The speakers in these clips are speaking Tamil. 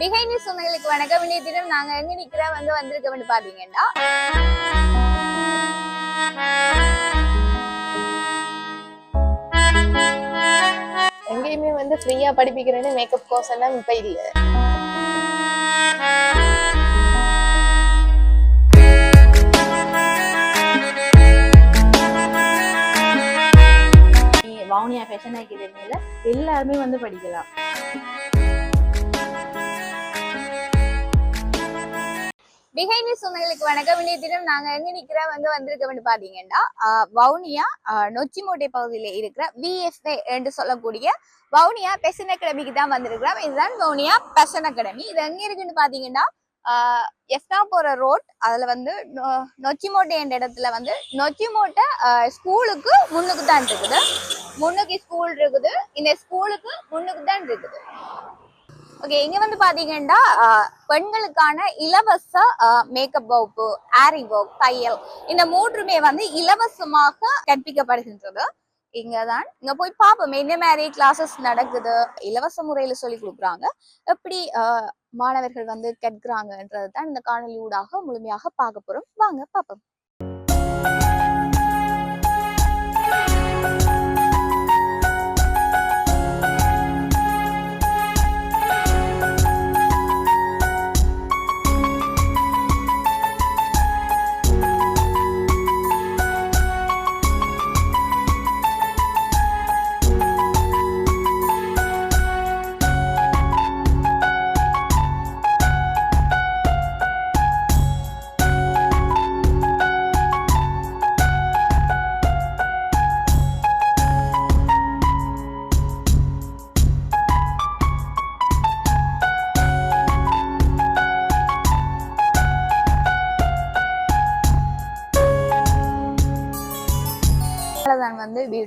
பிஹைண்ட் சொந்தங்களுக்கு வணக்கம். இன்றைய தினம் நாங்க எங்க நிக்கிற வந்து வந்திருக்கோம்னு பாத்தீங்கன்னா. எங்கேயுமே வந்து ஃப்ரீயா படிப்பிக்கிறேன்னு மேக்கப் கோர்ஸ் எல்லாம் இப்ப இல்ல. வவுனியா ஃபேஷன் அகாடமியில எல்லாருமே வந்து படிக்கலாம். பிஹைண்ட் சொந்தங்களுக்கு வணக்கம். இன்றைய தினம் நாங்க எங்க நிக்கிற வந்து வந்திருக்கோம்னு பாத்தீங்கன்னா ஆஹ், வவுனியா ஆஹ், நொச்சிமோட்டை பகுதியில இருக்கிற விஎஃப்ஏ என்று சொல்லக்கூடிய வவுனியா பெசன் அகாடமிக்கு தான் வந்திருக்கிறோம். இதுதான் வவுனியா பெசன் அகாடமி இது எங்க இருக்குன்னு பாத்தீங்கன்னா ஆஹ், எஃப்னா போற ரோட் அதுல வந்து நொச்சிமோட்டை என்ற இடத்துல வந்து நொச்சிமோட்டை ஆஹ், ஸ்கூலுக்கு முன்னுக்கு தான் இருக்குது. முன்னுக்கு ஸ்கூல் இருக்குது. இந்த ஸ்கூலுக்கு முன்னுக்கு தான் இருக்குது. ஓகே இங்க வந்து பாத்தீங்கன்னா ஆஹ், பெண்களுக்கான இலவச மேக்கப் வகுப்பு ஆரி ஒர்க் தையல் இந்த மூன்றுமே வந்து இலவசமாக கற்பிக்கப்படுகின்றது. இங்கதான் இங்க போய் பார்ப்போம் என்ன மாதிரி கிளாஸஸ் நடக்குது. இலவச முறையில சொல்லி கொடுக்குறாங்க. எப்படி ஆஹ், மாணவர்கள் வந்து கற்கிறாங்கன்றது தான் இந்த காணொலி ஊடாக முழுமையாக பார்க்க போறோம். வாங்க பார்ப்போம்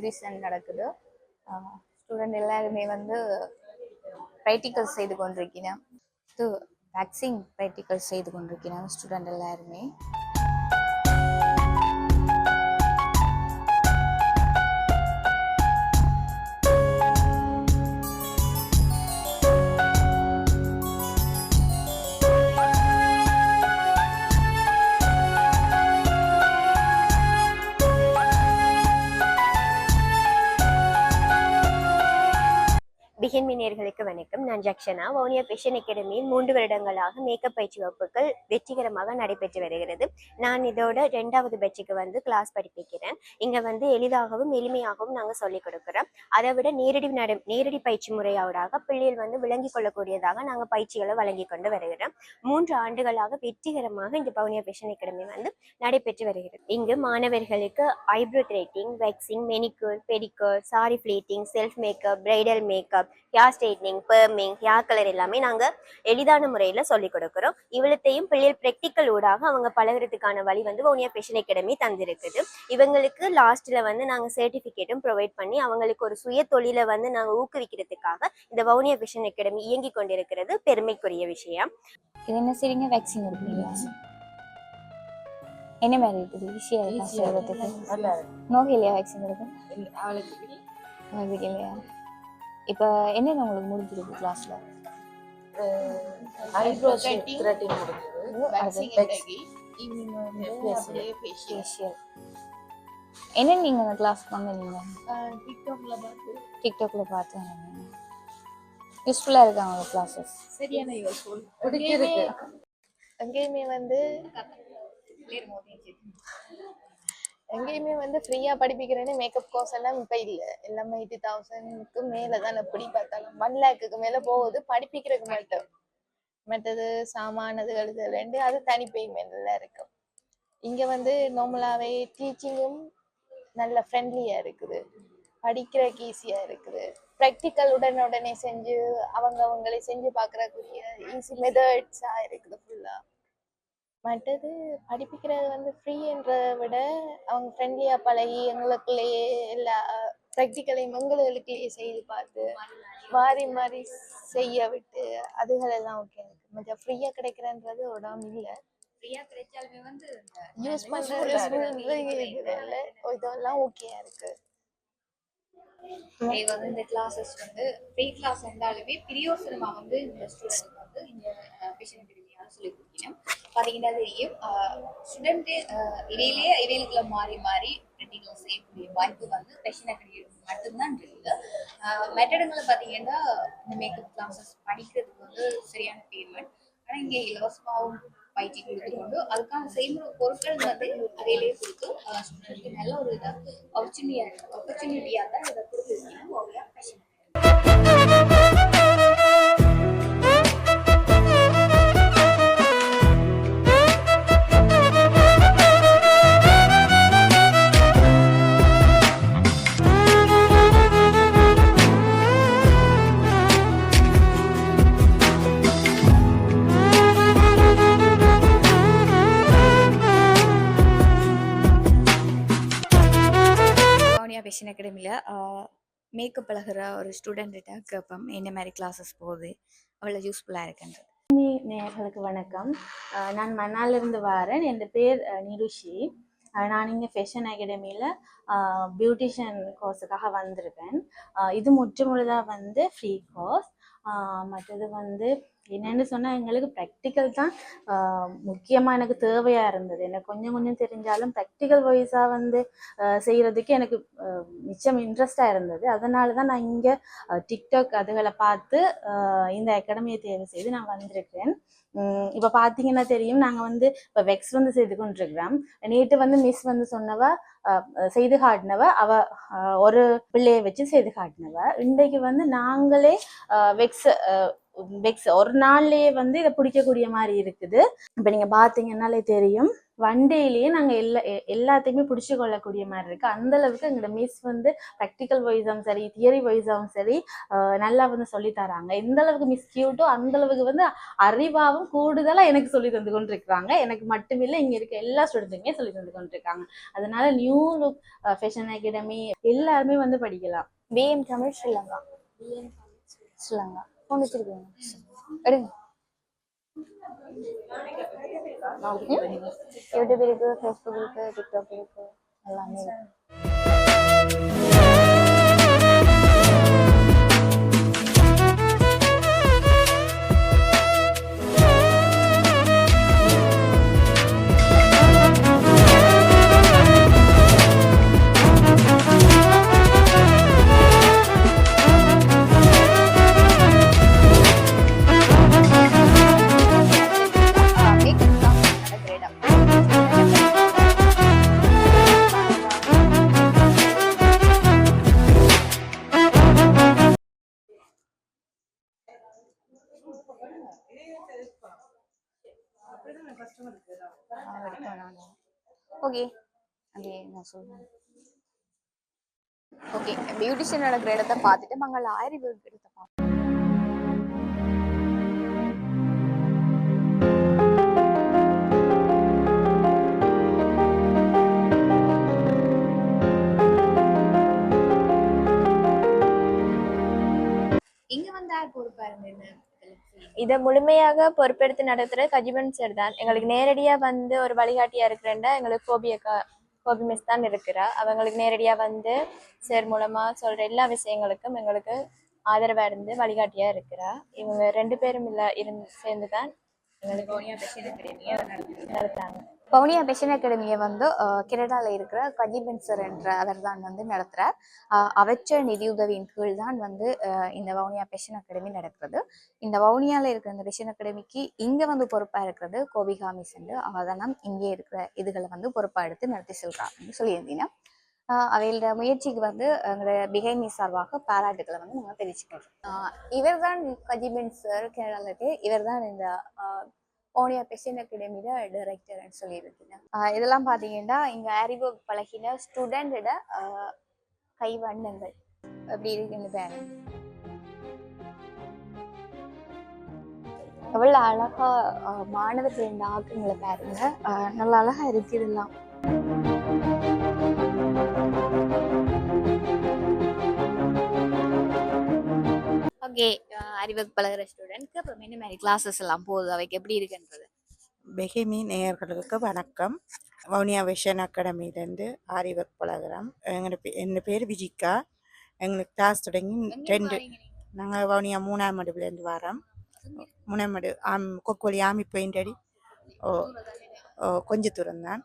வந்து நடக்குது. ஸ்டூடெண்ட் எல்லாருமே வந்து ப்ராக்டிக்கல் செய்து கொண்டிருக்கிறேன் வேக்சின் ப்ராக்டிக்கல் செய்து கொண்டிருக்கிறேன் ஸ்டூடெண்ட் எல்லாருமே. அனைவருக்கும் வணக்கம். நான் ஜக்ஷனா. வவுனியா ஃபேஷன் அகாடமியில் மூன்று வருடங்களாக மேக்கப் பயிற்சி வகுப்புகள் வெற்றிகரமாக நடைபெற்று வருகிறது. நான் இதோட ரெண்டாவது பேட்சுக்கு வந்து கிளாஸ் படிப்பிக்கிறேன். இங்க வந்து எளிதாகவும் எளிமையாகவும் நாங்கள் சொல்லிக் கொடுக்குறோம். அதை விட நேரடி நட நேரடி பயிற்சி முறையோடாக பிள்ளைகள் வந்து விளங்கிக் கொள்ளக்கூடியதாக நாங்கள் பயிற்சிகளை வழங்கி கொண்டு வருகிறோம். மூன்று ஆண்டுகளாக வெற்றிகரமாக இந்த வவுனியா ஃபேஷன் அகாடமி வந்து நடைபெற்று வருகிறது. இங்கு மாணவர்களுக்கு eyebrow threading waxing manicure pedicure sari pleating self makeup bridal makeup hair straightening perming hair colour எல்லாமே நாங்கள் எளிதான முறையில் சொல்லிக் கொடுக்குறோம். இவ்வளத்தையும் பிள்ளைகள் ப்ராக்டிக்கல் ஊடாக அவங்க பழகுறதுக்கான வழி வந்து வவுனியா ஃபேஷன் அகாடமி தந்திருக்குது. இவங்களுக்கு லாஸ்ட்டில் வந்து நாங்கள் சர்டிஃபிகேட்டும் ப்ரொவைட் பண்ணி அவங்களுக்கு ஒரு சுய தொழிலை வந்து நாங்கள் ஊக்குவிக்கிறதுக்காக இந்த வவுனியா ஃபேஷன் அகாடமி இயங்கி கொண்டிருக்கிறது பெருமைக்குரிய விஷயம். இது என்ன சரிங்க? வேக்சின் எடுக்கிறீங்களா என்ன மாதிரி இருக்குது? ஈஸியாக இருக்கா சொல்றதுக்கு? நோகையிலையா வேக்சின் எடுக்க அவளுக்கு இல்லையா? இப்போ என்னென்ன உங்களுக்கு முடிஞ்சிருக்கு கிளாஸ்ல ஐப்ரோ த்ரெட்டிங் ஃபேஷியல் என்ன நீங்க அந்த கிளாஸ் வாங்குனீங்க டிக்டாக்ல பார்த்து. டிக்டாக்ல பார்த்து வாங்குனீங்க யூஸ்ஃபுல்லா இருக்கா அவங்க கிளாஸஸ் சரியான யூஸ்ஃபுல் பிடிச்சிருக்கு. எங்கேயுமே வந்து எங்கேயுமே வந்து ஃப்ரீயாக படிப்பிக்கிறேன்னு மேக்கப் கோர்ஸ் எல்லாம் இப்போ இல்லை. எல்லாமே எயிட்டி தௌசண்ட்க்கு மேலே தான் எப்படி பார்த்தாலும் ஒன் லேக்குக்கு மேலே போகுது படிப்பிக்கிறதுக்கு மட்டும். மற்றது சாமானது ரெண்டு அது தனி பேமெண்ட்ல இருக்கும். இங்கே வந்து நார்மலாகவே டீச்சிங்கும் நல்ல ஃப்ரெண்ட்லியாக இருக்குது. படிக்கிறதுக்கு ஈஸியாக இருக்குது. ப்ராக்டிக்கல் உடனே செஞ்சு அவங்க அவங்களே செஞ்சு பார்க்கறக்கூடிய ஈஸி மெதட்ஸாக இருக்குது. மற்றது படிப்பிக்கிறது வந்து ஃப்ரீன்றதை விட அவங்க ஃப்ரெண்ட்லியா பழகி எங்களுக்குள்ளேயே எல்லா ப்ராக்டிக்கலையும் எங்களுக்குள்ளேயே செய்து பார்த்து மாறி மாறி செய்ய விட்டு அதுகள் எல்லாம் ஓகே இருக்கு மற்ற ஃப்ரீயா கிடைக்கிறன்றது உடம்பு இல்லை. யூஸ் பண்றது இதெல்லாம் ஓகேயா இருக்கு. வந்து இந்த கிளாஸஸ் வந்து ஃப்ரீ கிளாஸ் இருந்தாலுமே பிரியோசனமா வந்து இந்த ஸ்டூடெண்ட் வந்து இந்த பார்த்தீங்கன்னா தெரியும் ஸ்டூடெண்ட் இடையிலேயே இடையிலுக்குள்ள மாறி மாறி பிரிண்டிங்ல செய்யக்கூடிய வாய்ப்பு வந்து ஃபேஷன் அகாடமி மட்டும்தான் இருக்குது மற்ற இடங்களில் பார்த்தீங்கன்னா இந்த மேக்கப் கிளாஸஸ் படிக்கிறதுக்கு வந்து சரியான பேமெண்ட் ஆனால் இங்கே இலவசமாகவும் பயிற்சி கொடுத்துக்கொண்டு அதுக்கான செய்முறை பொருட்கள் வந்து அதையிலேயே கொடுத்து ஸ்டூடெண்ட்க்கு நல்ல ஒரு இதாக ஆப்பர்ச்சுனிட்டியாக ஆப்பர்ச்சுனிட்டியாக தான் இதை கொடுத்துருக்கீங்க. ஓவியா ஃபேஷன் வவுனியா பேஷன் அகாடமியில் மேக்கப் பழகிற ஒரு ஸ்டூடெண்ட்ட கேட்போம் என்ன மாதிரி கிளாஸஸ் போகுது? அவ்வளோ யூஸ்ஃபுல்லாக இருக்குன்றது. நேயர்களுக்கு வணக்கம். நான் மன்னாலிருந்து வாரேன். என் பேர் நிருஷி. நான் இங்கே ஃபேஷன் அகாடமியில் பியூட்டிஷியன் கோர்ஸுக்காக வந்திருக்கேன். இது முற்றுமுழுதாக வந்து ஃப்ரீ கோர்ஸ் மற்றது வந்து என்னென்னு சொன்னால் எங்களுக்கு ப்ராக்டிக்கல் தான். முக்கியமாக எனக்கு தேவையாக இருந்தது. எனக்கு கொஞ்சம் கொஞ்சம் தெரிஞ்சாலும் ப்ராக்டிக்கல் வைஸாக வந்து செய்கிறதுக்கு எனக்கு மிச்சம் இன்ட்ரெஸ்டாக இருந்தது. அதனால தான் நான் இங்கே டிக்டாக் அதுகளை பார்த்து இந்த அகாடமியை தேர்வு செய்து நான் வந்திருக்கேன் இப்ப பாத்தீங்கன்னா தெரியும். நாங்க வந்து இப்ப வெக்ஸ் வந்து செய்து கொண்டிருக்கிறோம். நேற்று வந்து மிஸ் வந்து சொன்னவ அஹ், செய்து காட்டினவ அவ ஒரு பிள்ளைய வச்சு செய்து காட்டினவ. இன்றைக்கு வந்து நாங்களே வெக்ஸ் வெக்ஸ் ஒரு நாள்லயே வந்து இதை பிடிக்கக்கூடிய மாதிரி இருக்குது. இப்ப நீங்க பாத்தீங்கன்னாலே தெரியும். வண்டியிலேயே நாங்க எல்லா எல்லாத்தையுமே பிடிச்சு கொள்ளக்கூடிய மாதிரி இருக்கு. அந்த அளவுக்கு எங்களோட மிஸ் வந்து ப்ராக்டிக்கல் வைஸாகவும் சரி தியரி வைஸாவும் சரி அஹ், நல்லா வந்து சொல்லி தராங்க. எந்த அளவுக்கு மிஸ் கியூட்டோ அந்த அளவுக்கு வந்து அறிவாவும் கூடுதலா எனக்கு சொல்லி தந்து கொண்டிருக்கிறாங்க. எனக்கு மட்டுமில்லை இங்க இருக்க எல்லா ஸ்டூடெண்ட்டுமே சொல்லி தந்து கொண்டிருக்காங்க. அதனால நியூ லுக் ஃபேஷன் அகாடமி எல்லாருமே வந்து படிக்கலாம். பிஎம் தமிழ் ஸ்ரீலங்கா. ஸ்ரீலங்கா. வச்சிருக்கீங்க எடுங்க. யூடியூப் இருக்கு ஃபேஸ்புக் இருக்கு ஓகே. ஓகே நான் சொல்றேன். ஓகே பியூட்டிஷியன் நடக்கிற இடத்த பார்த்துட்டு மங்கள ஆயிரம் இடத்த பார்ப்போம். இங்க வந்து யார் பொறுப்பா இருந்தது இதை முழுமையாக பொறுப்பெடுத்து நடத்துகிற கஜிபன் சார் தான். எங்களுக்கு நேரடியாக வந்து ஒரு வழிகாட்டியாக இருக்கிறேன்டா. எங்களுக்கு கோபி அக்கா கோபி மிஸ் தான் இருக்கிறா. அவங்களுக்கு நேரடியாக வந்து சார் மூலமாக சொல்கிற எல்லா விஷயங்களுக்கும் எங்களுக்கு ஆதரவாக இருந்து வழிகாட்டியாக இருக்கிறா. இவங்க ரெண்டு பேரும் இல்லை இருந்து சேர்ந்து தான் எங்களுக்கு வவுனியா பெஷன் அகாடமியை அகாடமியை வந்து கெனடால இருக்கிற கஜிபென்சர் என்ற அவர் தான் வந்து நடத்துறார். அஹ் அவற்ற நிதியுதவியின் கீழ் தான் வந்து இந்த வவுனியா பெஷன் அகாடமி நடக்கிறது. இந்த வவுனியால இருக்கிற இந்த பெஷன் அகாடமிக்கு இங்க வந்து பொறுப்பா இருக்கிறது கோபிகாமி சென்று அவதனம் இங்கே இருக்கிற இதுகளை வந்து பொறுப்பா எடுத்து நடத்தி செல்றாங்கன்னு சொல்லியிருந்தீங்க. ஆஹ் அவைகளோட முயற்சிக்கு வந்து எங்களோட பிகைமி சார்பாக பாராட்டுகளை வந்து நாங்கள் தெரிவிச்சுக்கிறோம். இவர் தான் கஜிபின் சார் கேரளால இவர் தான் இந்த ஓனியா பெஷன் அகாடமியில டைரக்டர்னு சொல்லியிருக்கீங்க. இதெல்லாம் பார்த்தீங்கன்னா இங்கே அறிவு பழகின ஸ்டூடெண்டோட கைவண்ணங்கள். அப்படி இருக்குன்னு பேரு. எவ்வளோ அழகா மாணவர்கள் மாணவர்களின் ஆக்கங்களை பாருங்க. நல்ல நல்லா அழகா இருக்கு இதெல்லாம். ஓகே. அறிவுக்கு பழகுற ஸ்டூடெண்ட்க்கு அப்புறம் என்ன மாதிரி கிளாஸஸ் எல்லாம் போகுது. அவைக்கு எப்படி இருக்குன்றது? பெஹிமி நேயர்களுக்கு வணக்கம். வவுனியா விஷன் அகாடமிலேருந்து ஆரிவர்க் பழகுறோம் எங்களோட பே என் பேர் விஜிகா. எங்களுக்கு கிளாஸ் தொடங்கி ரெண்டு நாங்கள் வவுனியா மூணாம் மடுப்புலேருந்து வரோம் மூணாம் மடு ஆம் கொக்குவலி ஆமி பெயிண்ட் அடி. ஓ ஓ கொஞ்ச தூரம்தான்.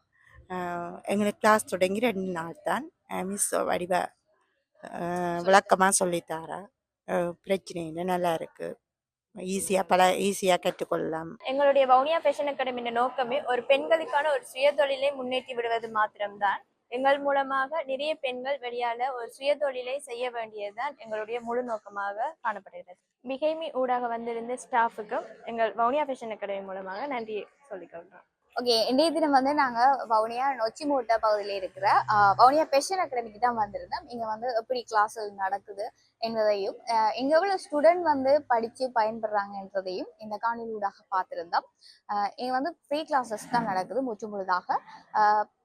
எங்களுக்கு கிளாஸ் தொடங்கி ரெண்டு நாள் தான் மிஸ் வடிவ விளக்கமாக சொல்லித்தாரா பிரச்சனை இல்லை நல்லா இருக்கு? ஈஸியாக பல ஈஸியாக கற்றுக்கொள்ளலாம். எங்களுடைய வவுனியா ஃபேஷன் அகாடமியின் நோக்கமே ஒரு பெண்களுக்கான ஒரு சுயதொழிலை முன்னேற்றி விடுவது மாத்திரம்தான். எங்கள் மூலமாக நிறைய பெண்கள் வெளியால ஒரு சுயதொழிலை செய்ய வேண்டியதுதான் எங்களுடைய முழு நோக்கமாக காணப்படுகிறது. பிகைமி ஊடாக வந்திருந்த ஸ்டாஃபுக்கும் எங்கள் வவுனியா ஃபேஷன் அகாடமி மூலமாக நன்றி சொல்லிக்கொள்கிறோம் ஓகே இன்றைய தினம் வந்து நாங்க வவுனியா நொச்சிமூட்டை பகுதியில் இருக்கிற வவுனியா பெஷன் அகாடமிக்கு தான் வந்திருந்தோம். இங்க வந்து எப்படி கிளாஸஸ் நடக்குது என்பதையும் இங்கே இங்க ஸ்டூடெண்ட் வந்து படிச்சு பயன்படுறாங்கன்றதையும் இந்த காணொலியூடாக பார்த்திருந்தோம். இங்கே இங்க வந்து ஃப்ரீ கிளாஸஸ் தான் நடக்குது முற்று முழுதாக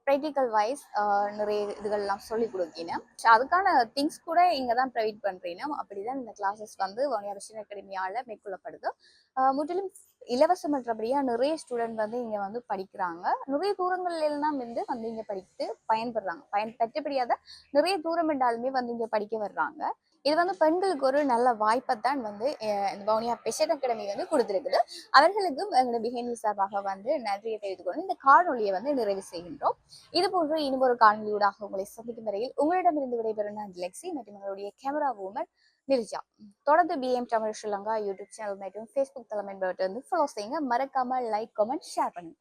ப்ராக்டிக்கல் வைஸ் uh, நிறைய இதுகள்லாம் சொல்லி கொடுக்கணும் ஸோ அதுக்கான திங்ஸ் கூட இங்கே தான் ப்ரொவைட் பண்ணுறீங்க அப்படிதான் இந்த கிளாஸஸ் வந்து வவுனியா விஷயம் அகாடமியால் மேற்கொள்ளப்படுது. முற்றிலும் இலவசம் என்றபடியாக நிறைய ஸ்டூடெண்ட் வந்து இங்கே வந்து படிக்கிறாங்க. நிறைய தூரங்கள்ல எல்லாம் வந்து வந்து இங்கே படித்து பயன்படுறாங்க. பயன் பெற்றபடியாக நிறைய தூரம் என்றாலுமே வந்து இங்கே படிக்க வர்றாங்க. இது வந்து பெண்களுக்கு ஒரு நல்ல வாய்ப்பை தான் வந்து இந்த பவுனியா பெஷர் அகாடமி வந்து கொடுத்துருக்குது. அவர்களுக்கும் எங்களோட பிஹேவியர் சார்பாக வந்து நன்றியை தெரிவித்துக் கொண்டு இந்த காணொலியை வந்து நிறைவு செய்கின்றோம். இது போன்று இன்னும் ஒரு காணொலியூடாக உங்களை சந்திக்கும் வரையில் உங்களிடமிருந்து விடைபெறும் நான் லெக்ஸி மற்றும் எங்களுடைய கேமரா உமன் நிர்ஜா. தொடர்ந்து PM Tamil Sri Lanka YouTube channel மற்றும் ஃபேஸ்புக் தளம் என்பவற்றை வந்து ஃபாலோ செய்யுங்க. மறக்காம லைக் கமெண்ட் ஷேர் பண்ணுங்க.